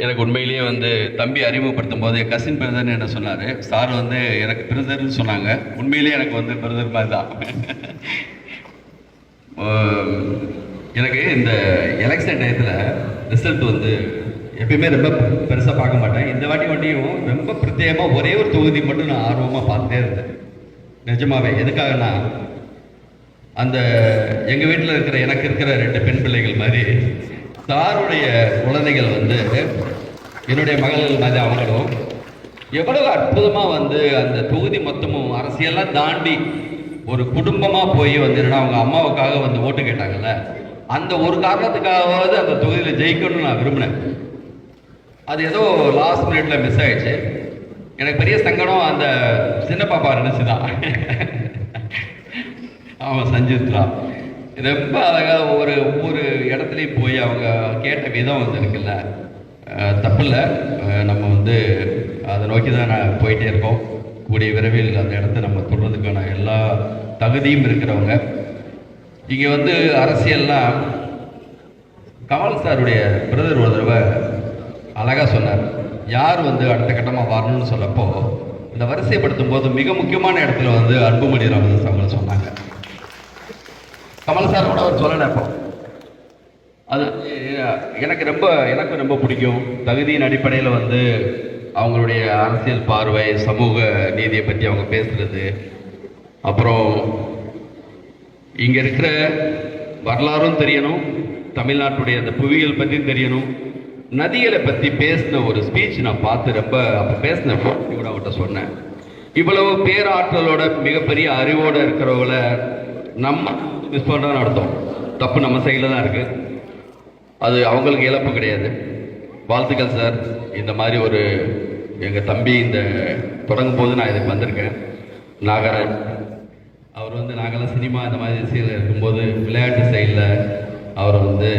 எனக்கு உண்மையிலேயே வந்து தம்பி அறிமுகப்படுத்தும் போது என் கசின் பிரதர்னு என்ன சொன்னார்? சார் வந்து எனக்கு பிரதர்னு சொன்னாங்க. உண்மையிலேயே எனக்கு வந்து பிரதர் மாதிரி தான். எனக்கு இந்த எலெக்ஷன் டயத்தில் ரிசல்ட் வந்து எப்பயுமே ரொம்ப பெருசாக பார்க்க மாட்டேன். இந்த வாட்டி வண்டியும் ரொம்ப பிரத்யேகமாக ஒரே ஒரு தொகுதி மட்டும் நான் ஆர்வமாக பார்த்துட்டே இருந்தேன். நிஜமாவே எதுக்காகனா அந்த எங்கள் வீட்டில் இருக்கிற எனக்கு இருக்கிற ரெண்டு பெண் பிள்ளைகள் மாதிரி சாருடைய குழந்தைகள் வந்து என்னுடைய மகள் மாதிரி அவங்களும் எவ்வளவு அற்புதமாக வந்து அந்த தொகுதி மொத்தமும் அரசியெல்லாம் தாண்டி ஒரு குடும்பமாக போய் வந்து என்னன்னா அவங்க அம்மாவுக்காக வந்து ஓட்டு கேட்டாங்கல்ல? அந்த ஒரு காரணத்துக்காகவாவது அந்த தொகுதியில் ஜெயிக்கணும்னு நான் விரும்பினேன். அது ஏதோ லாஸ்ட் மினிட்ல மிஸ் ஆயிடுச்சு. எனக்கு பெரிய சங்கடம் அந்த சின்ன பாப்பா நினைச்சு அவன் ஆமாம் சஞ்சித்ரா ரொம்ப அழகாக ஒரு ஒவ்வொரு இடத்துலையும் போய் அவங்க கேட்ட விதம் வந்து இருக்குல்ல. அஹ் தப்பில்ல. நம்ம வந்து அதை நோக்கி தான் நான் போயிட்டே இருக்கோம். கூடிய விரைவில் அந்த இடத்த நம்ம தொடுறதுக்கான எல்லா தகுதியும் இருக்கிறவங்க. இங்கே வந்து அரசியல்லாம் கமல் சாருடைய பிரதர் ஒரு தடவை அழகாக சொன்னார். யார் வந்து அடுத்த கட்டமாக வரணும்னு சொல்லப்போ இந்த வரிசைப்படுத்தும் போது மிக முக்கியமான இடத்துல வந்து அன்புமணி ராமதாஸ் அவங்கள சொன்னாங்க. கமல் சார் கூட அவர் சொல்லலை இப்போ அது எனக்கு ரொம்ப எனக்கு ரொம்ப பிடிக்கும். தகுதியின் அடிப்படையில் வந்து அவங்களுடைய அரசியல் பார்வை சமூக நீதியை பற்றி அவங்க பேசுறது. அப்புறம் இங்கே இருக்கிற வரலாறும் தெரியணும். தமிழ்நாட்டுடைய அந்த புவியியல் பற்றியும் தெரியணும். நதிகளை பற்றி பேசின ஒரு ஸ்பீச் நான் பார்த்து ரொம்ப அப்போ பேசினேன் கூட அவர்கிட்ட சொன்னேன். இவ்வளவு பேராற்றலோட மிகப்பெரிய அறிவோடு இருக்கிறவங்கள நம்ம மிஸ் பண்ணுறோம்னு அர்த்தம் தப்பு நம்ம சைடில் தான் இருக்குது அது அவங்களுக்கு இழப்பு கிடையாது. வாழ்த்துக்கள் சார் இந்த மாதிரி ஒரு எங்கள் தம்பி இந்த தொடங்கும் போது நான் இதுக்கு வந்திருக்கேன். நாகராஜ். அவர் வந்து நாங்களாம் சினிமா இந்த மாதிரி சீரில் இருக்கும்போது விளையாட்டு சைடில் அவர் வந்து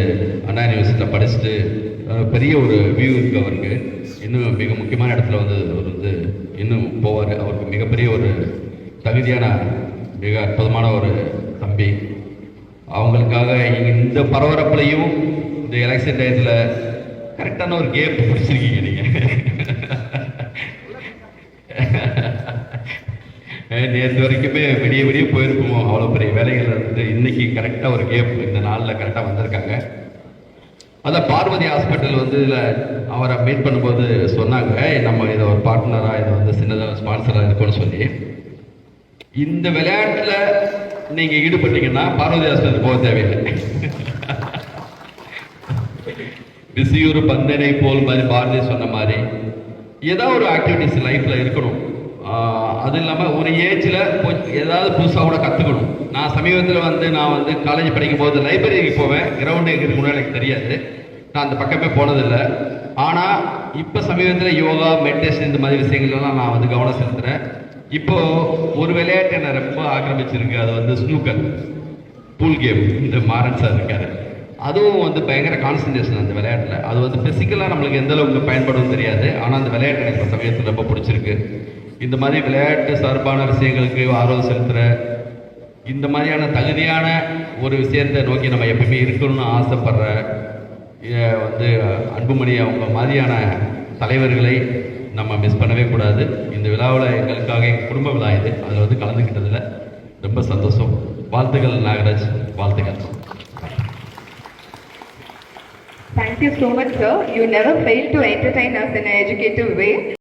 அண்ணா யூனிவர்சிட்டியில் படிச்சுட்டு பெரிய ஒரு வியூ இருக்கு அவருக்கு. இன்னும் மிக முக்கியமான இடத்துல வந்து அவர் வந்து இன்னும் போவார். அவருக்கு மிகப்பெரிய ஒரு தகுதியான மிக அற்புதமான ஒரு தம்பி. அவங்களுக்காக இந்த பரபரப்புலையும் இந்த எலெக்ஷன் டயத்தில் கரெக்டான ஒரு கேப் பிடிச்சிருக்கீங்க நீங்கள் நேற்று வரைக்குமே விடிய விடிய போயிருக்குமோ அவ்வளோ பெரிய வேலைகள் இருந்து இன்னைக்கு கரெக்டாக ஒரு கேப் இந்த நாளில் கரெக்டாக வந்திருக்காங்க. அதான் பார்வதி ஹாஸ்பிட்டல் வந்து இதில் அவரை மீட் பண்ணும்போது சொன்னாங்க. நம்ம இதை ஒரு பார்ட்னராக இதை வந்து சின்னதாக ஸ்பான்சராக இருக்கும்னு சொல்லி. இந்த விளையாட்டுல நீங்க ஈடுபட்டீங்கன்னா பார்வதி ஹாஸ்பிட்டல் போக தேவையில்லை. விசியூர் பந்தனை போல் மாதிரி பாரதி சொன்ன மாதிரி ஏதாவது ஒரு ஆக்டிவிட்டிஸ் லைஃப்ல இருக்கணும். அது இல்லாமல் ஒரு ஏஜில் ஏதாவது புதுசாக கூட கற்றுக்கணும் நான் சமீபத்தில் வந்து நான் வந்து காலேஜ் படிக்கும் போது லைப்ரரிக்கு போவேன். கிரவுண்டு எங்கே இருக்குன்னு எனக்கு தெரியாது. நான் அந்த பக்கமே போனதில்லை. ஆனால் இப்போ சமீபத்தில் யோகா மெடிடேஷன் இந்த மாதிரி விஷயங்கள்லாம் நான் வந்து கவனம் செலுத்துகிறேன் இப்போ ஒரு விளையாட்டு என்ன ரொம்ப ஆக்கிரமிச்சிருக்கு. அது வந்து ஸ்னூக்கர் பூல் கேம் இந்த மாறன் சார் இருக்காரு. அதுவும் வந்து பயங்கர கான்சன்ட்ரேஷன் அந்த விளையாட்டில். அது வந்து ஃபிசிக்கலாக நம்மளுக்கு எந்த அளவுக்கு பயன்படும் தெரியாது. ஆனால் அந்த விளையாட்டு எனக்கு சமயத்தில் ரொம்ப பிடிச்சிருக்கு. இந்த மாதிரி விளையாட்டு சார்பான விஷயங்களுக்கு ஆர்வம் செலுத்துகிற இந்த மாதிரியான தகுதியான ஒரு விஷயத்தை நோக்கி நம்ம எப்பயுமே இருக்கணும்னு ஆசைப்படுற வந்து அன்புமணி அவங்க மாதிரியான தலைவர்களை நம்ம மிஸ் பண்ணவே கூடாது. இந்த விழாவில் எங்களுக்காக எங்கள் குடும்ப விழா இது. அதில் வந்து கலந்துக்கிட்டதில் ரொம்ப சந்தோஷம். வாழ்த்துக்கள் நாகராஜ். வாழ்த்துக்கள். Thank you so much, sir. You never fail to entertain us in an educative way.